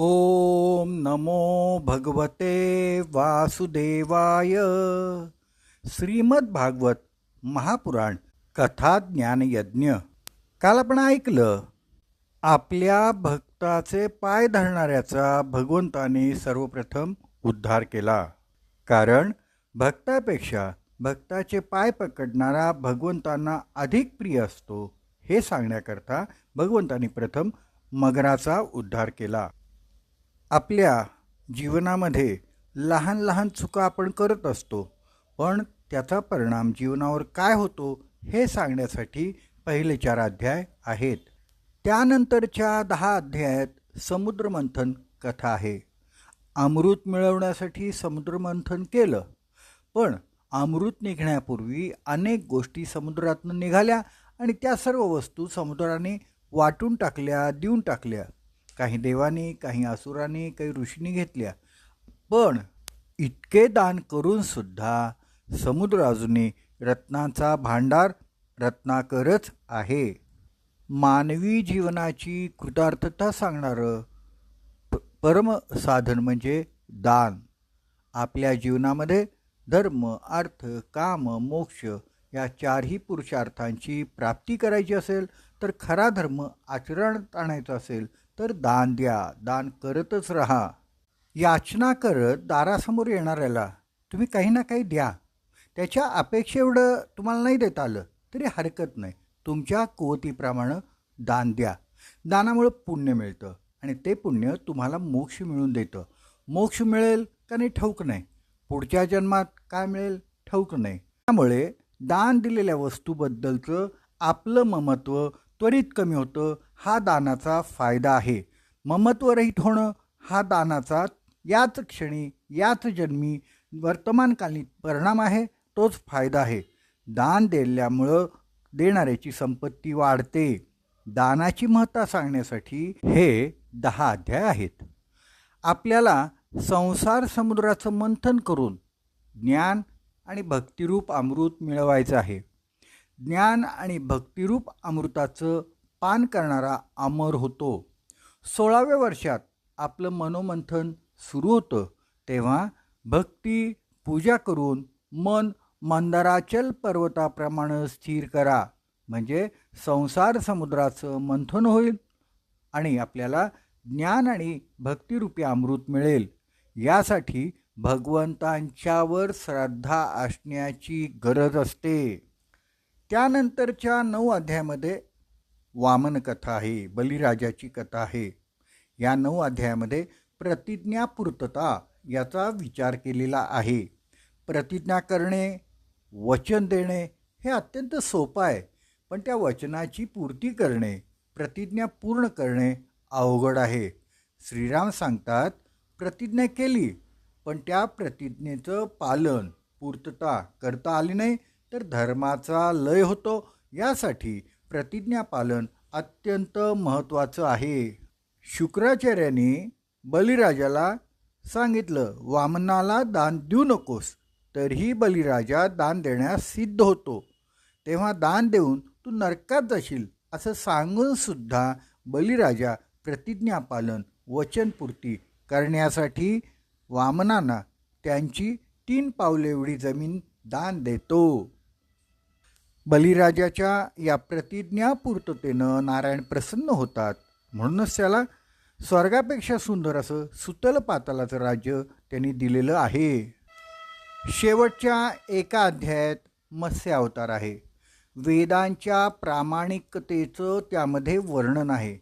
ओम नमो भगवते वासुदेवाय। श्रीमद्भागवत महापुराण कथा ज्ञानयज्ञ काल आपण ऐकलं आपल्या भक्ताचे पाय धरणाऱ्याचा भगवंताने सर्वप्रथम उद्धार केला. कारण भक्तापेक्षा भक्ताचे पाय पकडणारा भगवंतांना अधिक प्रिय असतो हे सांगण्याकरता भगवंतांनी प्रथम मगराचा उद्धार केला. आपल्या जीवनामध्ये लहान लहान चुका आपण करत असतो पण त्याचा परिणाम जीवनावर काय होतो हे सांगण्यासाठी पहिले चार अध्याय आहेत. त्यानंतरच्या दहा अध्यायात समुद्रमंथन कथा आहे. अमृत मिळवण्यासाठी समुद्रमंथन केलं पण अमृत निघण्यापूर्वी अनेक गोष्टी समुद्रातून निघाल्या आणि त्या सर्व वस्तू समुद्राने वाटून टाकल्या देऊन टाकल्या. काही देवानी काही असुरांनी काही ऋषींनी घेतल्या. पण इतके दान करूनसुद्धा समुद्र अजूनही रत्नांचा भांडार रत्नाकरच आहे. मानवी जीवनाची कृतार्थता सांगणारं प परम साधन म्हणजे दान. आपल्या जीवनामध्ये धर्म अर्थ काम मोक्ष या चारही पुरुषार्थांची प्राप्ती करायची असेल तर खरा धर्म आचरणात आणायचा असेल तर दान द्या दान करतच राहा. याचना करत दारासमोर येणाऱ्याला तुम्ही काही ना काही द्या. त्याच्या अपेक्षेएवढं तुम्हाला नाही देता आलं तरी हरकत नाही. तुमच्या कुवतीप्रमाणे दान द्या. दानामुळं पुण्य मिळतं आणि ते पुण्य तुम्हाला मोक्ष मिळून देतं. मोक्ष मिळेल का नाही ठाऊक नाही. पुढच्या जन्मात काय मिळेल ठाऊक नाही. त्यामुळे दान दिलेल्या वस्तूबद्दलचं आपलं ममत्व त्वरित कमी होतं हा दानाचा फायदा आहे. ममत्वरहित होणं हा दानाचा याच क्षणी याच जन्मी वर्तमानकालीन परिणाम आहे तोच फायदा आहे. दान दिल्यामुळं देणाऱ्याची संपत्ती वाढते. दानाची महत्ता सांगण्यासाठी हे दहा अध्याय आहेत. आपल्याला संसार समुद्राचं मंथन करून ज्ञान आणि भक्तिरूप अमृत मिळवायचं आहे. ज्ञान आणि भक्तिरूप अमृताचं पान करणारा अमर होतो. सोळाव्या वर्षात आपलं मनोमंथन सुरू होतं तेव्हा भक्ती पूजा करून मन मंदाराचल पर्वताप्रमाणे स्थिर करा. म्हणजे संसार समुद्राचं मंथन होईल आणि आपल्याला ज्ञान आणि भक्तिरूपी अमृत मिळेल. यासाठी भगवंतांच्यावर श्रद्धा असण्याची गरज असते. त्यानंतरच्या नऊ अध्यायामध्ये वामन कथा आहे बलिराजाची कथा आहे. या नऊ अध्यायामध्ये प्रतिज्ञापूर्तता याचा विचार केलेला आहे. प्रतिज्ञा करणे वचन देणे हे अत्यंत सोपं आहे पण त्या वचनाची पूर्ती करणे प्रतिज्ञा पूर्ण करणे अवघड आहे. श्रीराम सांगतात प्रतिज्ञा केली पण त्या प्रतिज्ञेचं पालन पूर्तता करता आली नाही तर धर्माचा लय होतो यासाठी प्रतिज्ञापालन अत्यंत महत्त्वाचं आहे. शुक्राचार्याने बलिराजाला सांगितलं वामनाला दान देऊ नकोस तरीही बलिराजा दान देण्यास सिद्ध होतो. तेव्हा दान देऊन तू नरकात जाशील असं सांगूनसुद्धा बलिराजा प्रतिज्ञापालन वचनपूर्ती करण्यासाठी वामनांना त्यांची तीन पावले एवढी जमीन दान देतो. बलिराजाच्या या प्रतिज्ञापूर्ततेनं नारायण प्रसन्न होतात. म्हणूनच त्याला स्वर्गापेक्षा सुंदर असं सुतल पातालाचं राज्य त्यांनी दिलेलं आहे. शेवटच्या एका अध्यायात मत्स्य अवतार आहे. वेदांच्या प्रामाणिकतेचं त्यामध्ये वर्णन आहे.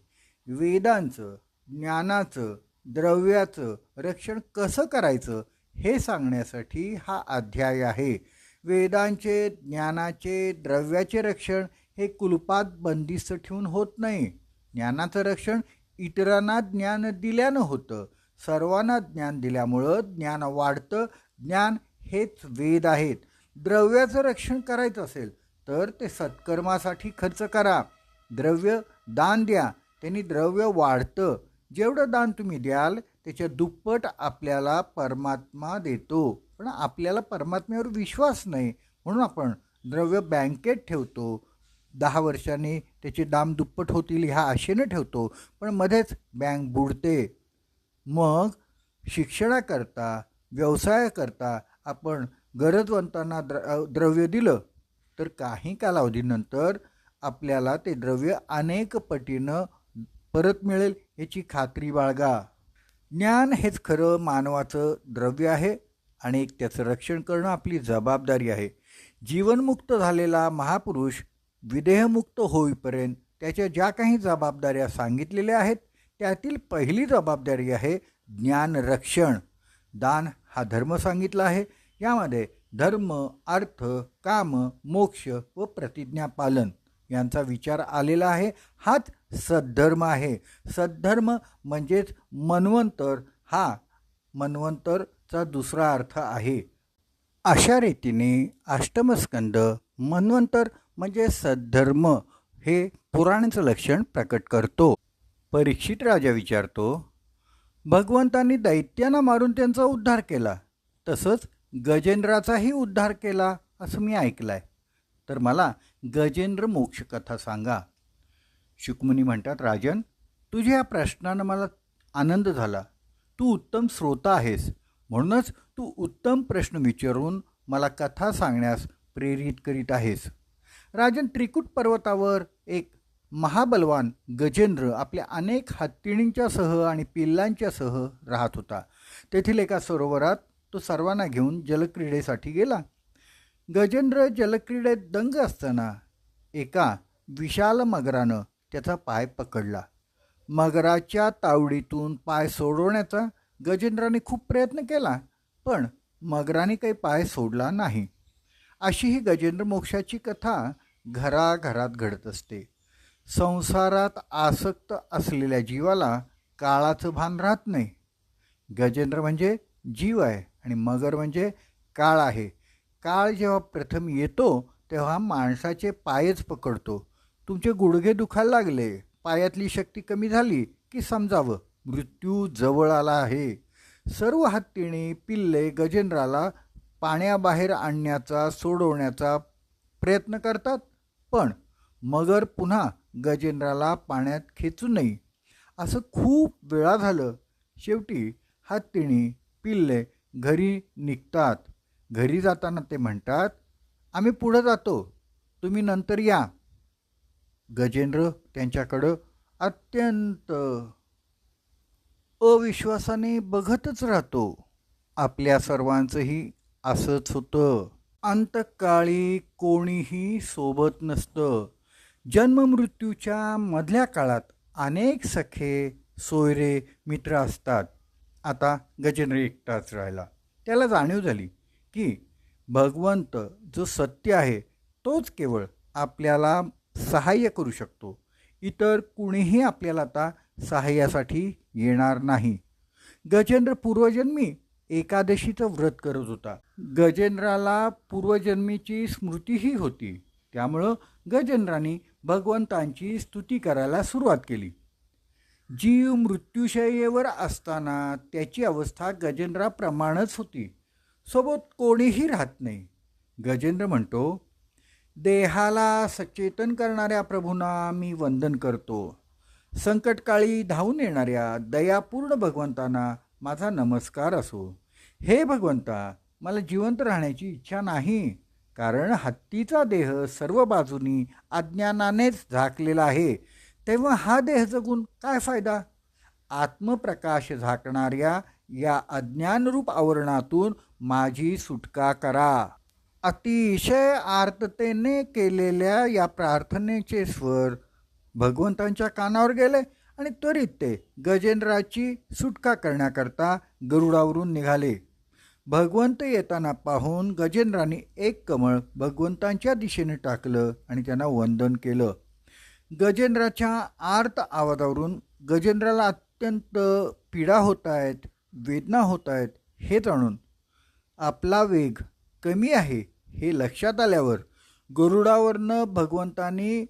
वेदांचं ज्ञानाचं द्रव्याचं रक्षण कसं करायचं हे सांगण्यासाठी हा अध्याय आहे. वेदांचे ज्ञानाचे द्रव्याचे रक्षण हे कुलपात बंदिस्त ठेवून होत नाही. ज्ञानाचं रक्षण इतरांना ज्ञान दिल्यानं होतं. सर्वांना ज्ञान दिल्यामुळं ज्ञान वाढतं. ज्ञान हेच वेद आहेत. द्रव्याचं रक्षण करायचं असेल तर ते सत्कर्मासाठी खर्च करा. द्रव्य दान द्या. त्यांनी द्रव्य वाढतं. जेवढं दान तुम्ही द्याल त्याच्या दुप्पट आपल्याला परमात्मा देतो. पण आपल्याला परमात्म्यावर विश्वास नाही म्हणून आपण द्रव्य बँकेत ठेवतो. दहा वर्षांनी त्याचे दाम दुप्पट होतील ह्या आशेनं ठेवतो. पण मध्येच बँक बुडते. मग शिक्षणाकरता व्यवसायाकरता आपण गरजवंतांना द्र द्रव्य दिलं तर काही कालावधीनंतर आपल्याला ते द्रव्य अनेक पटीनं परत मिळेल याची खात्री बाळगा. ज्ञान हेच खरं मानवाचं द्रव्य आहे. आणि एक त्याचं रक्षण करणं आपली जबाबदारी आहे. जीवनमुक्त झालेला महापुरुष विदेहमुक्त होईपर्यंत त्याच्या ज्या काही जबाबदाऱ्या सांगितलेल्या आहेत त्यातील पहिली जबाबदारी आहे ज्ञानरक्षण दान हा धर्म सांगितला आहे. यामध्ये धर्म अर्थ काम मोक्ष व प्रतिज्ञा पालन यांचा विचार आलेला आहे. हाच सद्धर्म आहे. सद्धर्म म्हणजेच मन्वंतर. हा चा दुसरा अर्थ आहे. अशा रीतीने अष्टमस्कंद मन्वंतर म्हणजे सद्धर्म हे पुराणाचं लक्षण प्रकट करतो. परीक्षित राजा विचारतो भगवंतांनी दैत्यांना मारून त्यांचा उद्धार केला. तसंच गजेंद्राचाही उद्धार केला असं मी ऐकलंय. तर मला गजेंद्र मोक्ष कथा सांगा. शुकमुनी म्हणतात राजन तुझ्या या प्रश्नानं मला आनंद झाला. तू उत्तम श्रोता आहेस. म्हणूनच तू उत्तम प्रश्न विचारून मला कथा सांगण्यास प्रेरित करीत आहेस. राजन त्रिकूट पर्वतावर एक महाबलवान गजेंद्र आपल्या अनेक हत्तीणींच्यासह आणि पिल्लांच्यासह राहत होता. तेथील एका सरोवरात तो सर्वांना घेऊन जलक्रीडेसाठी गेला. गजेंद्र जलक्रीडेत दंग असताना एका विशाल मगरानं त्याचा पाय पकडला. मगराच्या तावडीतून पाय सोडवण्याचा गजेंद्राने खूप प्रयत्न केला पण मगराने काही पाय सोडला नाही. अशी ही गजेंद्र मोक्षाची कथा घराघरात घडत असते. संसारात आसक्त असलेल्या जीवाला काळाचं भान राहत नाही. गजेंद्र म्हणजे जीव आहे आणि मगर म्हणजे काळ आहे. काळ जेव्हा प्रथम येतो तेव्हा माणसाचे पायच पकडतो. तुमचे गुडघे दुखायला लागले पायातली शक्ती कमी झाली की समजावं. मृत्यू जवळ आला आहे. सर्व हत्तीने पिल्ले गजेंद्राला पाण्याबाहेर आणण्याचा सोडवण्याचा प्रयत्न करतात पण मगर पुन्हा गजेंद्राला पाण्यात खेचू नये. असं खूप वेळा झालं. शेवटी हत्तीने पिल्ले घरी निघतात. घरी जाताना ते म्हणतात आम्ही पुढं जातो. तुम्ही नंतर या. गजेंद्र त्यांच्याकडं अत्यंत अविश्वासाने बघतच राहतो. आपल्या सर्वांचंही असंच होतं. अंतकाळी कोणीही सोबत नसतं. जन्ममृत्यूच्या मधल्या काळात अनेक सखे सोयरे मित्र असतात. आता गजेंद्र एकटाच राहिला. त्याला जाणीव झाली की भगवंत जो सत्य आहे तोच केवळ आपल्याला सहाय्य करू शकतो. इतर कुणीही आपल्याला आता सहाय्यासाठी येणार नाही. गजेंद्र पूर्वजन्मी एकादशीचं व्रत करत होता. गजेंद्राला पूर्वजन्मीची स्मृतीही होती. त्यामुळं गजेंद्राने भगवंतांची स्तुती करायला सुरुवात केली. जीव मृत्यूशयेवर असताना त्याची अवस्था गजेंद्राप्रमाणच होती. सोबत कोणीही राहत नाही. गजेंद्र म्हणतो देहाला सचेतन करणाऱ्या प्रभूंना मी वंदन करतो. संकटकाळी धावून येणाऱ्या दयापूर्ण भगवंतांना माझा नमस्कार असो. हे भगवंता मला जिवंत राहण्याची इच्छा नाही कारण हत्तीचा देह सर्व बाजूनी अज्ञानानेच झाकलेला आहे. तेव्हा हा देह जगून काय फायदा? आत्मप्रकाश झाकणाऱ्या या अज्ञानरूप आवरणातून माझी सुटका करा. अतिशय आर्ततेने केलेल्या या प्रार्थनेचे स्वर भगवंतांच्या कानावर गेले आणि त्वरित ते गजेंद्राची सुटका करण्याकरता गरुडावरून निघाले. भगवंत येताना पाहून गजेंद्राने एक कमळ भगवंतांच्या दिशेने टाकलं आणि त्यांना वंदन केलं. गजेंद्राच्या आर्त आवाजावरून गजेंद्राला अत्यंत पीडा होत आहेत वेदना होत आहेत हे जाणून आपला वेग कमी आहे हे लक्षात आल्यावर गरुडावरनं भगवंतांनी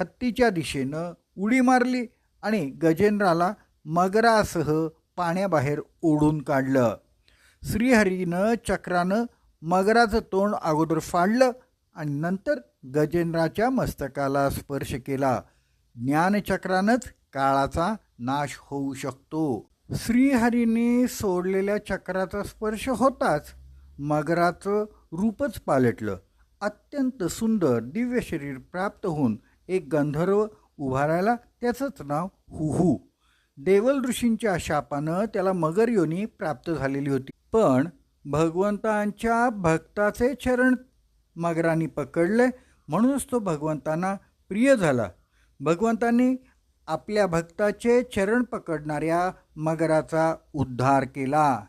हत्तीच्या दिशेनं उडी मारली आणि गजेंद्राला मगरासह पाण्याबाहेर ओढून काढलं. श्रीहरीनं चक्रानं मगराचं तोंड अगोदर फाडलं आणि नंतर गजेंद्राच्या मस्तकाला स्पर्श केला. ज्ञानचक्रानंच काळाचा नाश होऊ शकतो. श्रीहरीने सोडलेल्या चक्राचा स्पर्श होताच मगराचं रूपच पालटलं. अत्यंत सुंदर दिव्य शरीर प्राप्त होऊन एक गंधर्व उभारायला त्याचंच नाव हुहू. देवल ऋषींच्या शापानं त्याला मगर योनी प्राप्त झालेली होती. पण भगवंतांच्या भक्ताचे चरण मगरांनी पकडले म्हणूनच तो भगवंतांना प्रिय झाला. भगवंतांनी आपल्या भक्ताचे चरण पकडणाऱ्या मगराचा उद्धार केला.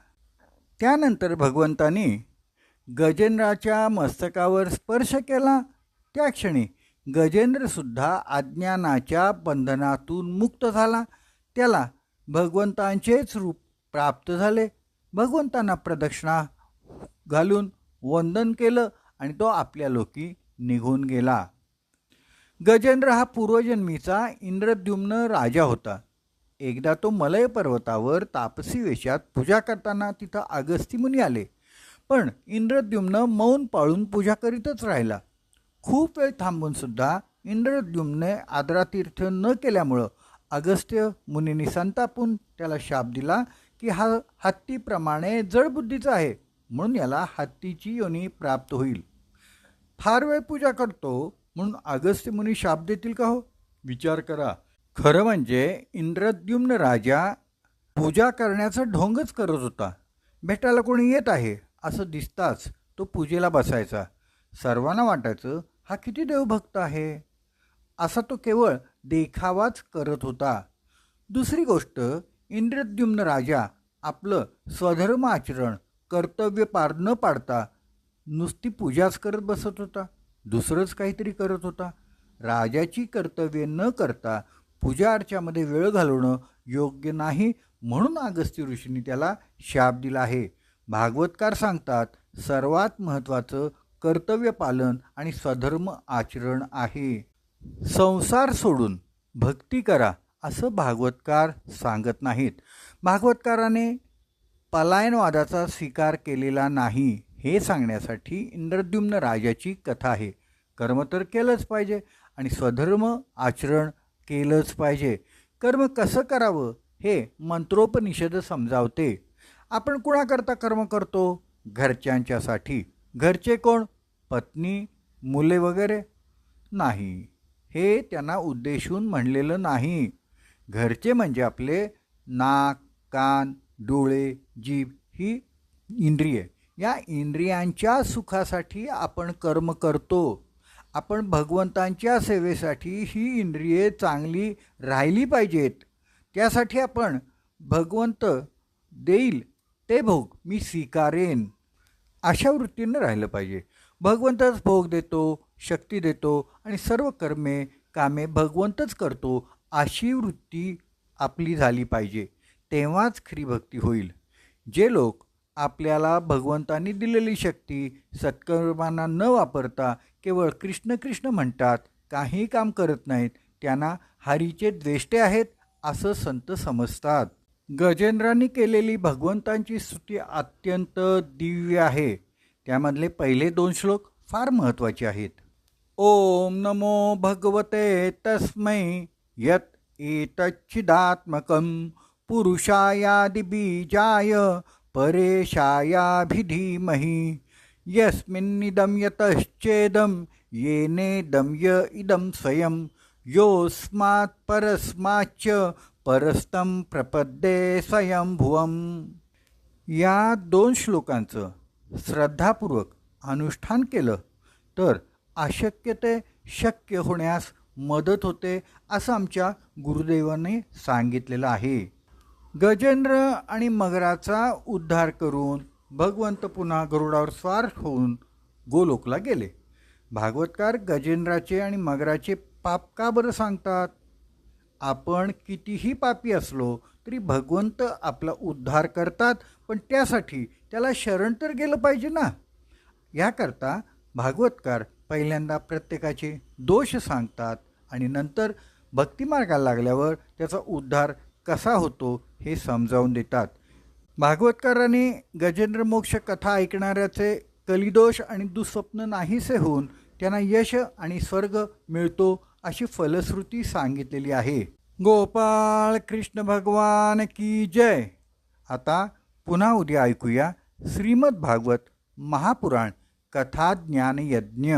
त्यानंतर भगवंतांनी गजेंद्राच्या मस्तकावर स्पर्श केला. त्या क्षणी गजेंद्रसुद्धा अज्ञानाच्या बंधनातून मुक्त झाला. त्याला भगवंतांचेच रूप प्राप्त झाले. भगवंतांना प्रदक्षिणा घालून वंदन केलं आणि तो आपल्या लोकी निघून गेला. गजेंद्र हा पूर्वजन्मीचा इंद्रद्युम्न राजा होता. एकदा तो मलय पर्वतावर तापसी वेशात पूजा करताना तिथं अगस्ती मुनी आले. पण इंद्रद्युम्न मौन पाळून पूजा करीतच राहिला. खूप वेळ थांबून सुद्धा इंद्रद्युम्ने आदरातीर्थ न केल्यामुळं अगस्त्य मुनींनी संतापून त्याला शाप दिला की हा हत्तीप्रमाणे जडबुद्धीचा आहे म्हणून याला हत्तीची योनी प्राप्त होईल. फार वेळ पूजा करतो म्हणून अगस्त्य मुनी शाप देतील का हो? विचार करा. खरं म्हणजे इंद्रद्युम्न राजा पूजा करण्याचा ढोंगच करत होता. भेटायला कोणी येत आहे असं दिसताच तो पूजेला बसायचा. सर्वांना वाटायचं हा किती देवभक्त आहे? असा तो केवळ देखावाच करत होता. दुसरी गोष्ट इंद्रद्युम्न राजा आपलं स्वधर्म आचरण कर्तव्य पार न पाडता नुसती पूजाच करत बसत होता. दुसरंच काहीतरी करत होता. राजाची कर्तव्ये न करता पूजा अर्चामध्ये वेळ घालवणं योग्य नाही म्हणून अगस्त्य ऋषींनी त्याला शाप दिला आहे. भागवतकार सांगतात सर्वात महत्त्वाचं कर्तव्यपालन आणि स्वधर्म आचरण आहे. संसार सोडून भक्ती करा असं भागवतकार सांगत नाहीत. भागवतकाराने पलायनवादाचा स्वीकार केलेला नाही हे सांगण्यासाठी इंद्रद्युम्न राजाची कथा आहे. कर्म तर केलंच पाहिजे आणि स्वधर्म आचरण केलंच पाहिजे. कर्म कसं करावं हे मंत्रोपनिषद समजावते. आपण कुणाकरता कर्म करतो? घरच्यांच्यासाठी. घरचे कोण? पत्नी मुले वगैरे? नाही. हे त्यांना उद्देशून म्हणलेलं नाही. घरचे म्हणजे आपले नाक कान डोळे जीभ ही इंद्रिये. या इंद्रियांच्या सुखासाठी आपण कर्म करतो. आपण भगवंतांच्या सेवेसाठी ही इंद्रिये चांगली राहिली पाहिजेत. त्यासाठी आपण भगवंत देईल ते भोग मी स्वीकारेन. अशा वृत्तीनं राहिलं पाहिजे. भगवंतच भोग देतो शक्ती देतो आणि सर्व कर्मे कामे भगवंतच करतो अशी वृत्ती आपली झाली पाहिजे. तेव्हाच खरी भक्ती होईल. जे लोक आपल्याला भगवंतांनी दिलेली शक्ती सत्कर्मांना न वापरता केवळ कृष्ण कृष्ण म्हणतात काही काम करत नाहीत त्यांना हरीचे द्वेष्टे आहेत असं संत समजतात. गजेंद्रांनी केलेली भगवंतांची स्तुती अत्यंत दिव्य आहे. त्यामधले पहिले दोन श्लोक फार महत्त्वाचे आहेत. ओम नमो भगवते तस्मै यत एतच्चिदात्मकं पुरुषायादिबीजाय परेशायाभिधीमहि। यस्मिन्निदं यतश्चेदं येनेदं य इदं स्वयं। योऽस्मात् परस्माच्च परस्तं प्रपद्ये स्वयंभुवम. या दोन श्लोकांचं श्रद्धापूर्वक अनुष्ठान केलं तर अशक्य ते शक्य होण्यास मदत होते असं आमच्या गुरुदेवाने सांगितलेलं आहे. गजेंद्र आणि मगराचा उद्धार करून भगवंत पुन्हा गरुडावर स्वार होऊन गोलोकला गेले. भागवतकार गजेंद्राचे आणि मगराचे पाप का बरं सांगतात? आपण कितीही पापी असलो तरी भगवंत आपला उद्धार करतात पण त्यासाठी त्याला शरण तर गेलं पाहिजे ना. याकरता भागवतकार पहिल्यांदा प्रत्येकाचे दोष सांगतात आणि नंतर भक्तिमार्गाला लागल्यावर त्याचा उद्धार कसा होतो हे समजावून देतात. भागवतकाराने गजेंद्र मोक्ष कथा ऐकणाऱ्याचे कलिदोष आणि दुःस्वप्न नाहीसे होऊन त्यांना यश आणि स्वर्ग मिळतो अशी फलश्रुती सांगितलेली आहे. गोपाळ कृष्ण भगवान की जय. आता पुन्हा उद्या ऐकूया श्रीमद भागवत महापुराण कथाज्ञान यज्ञ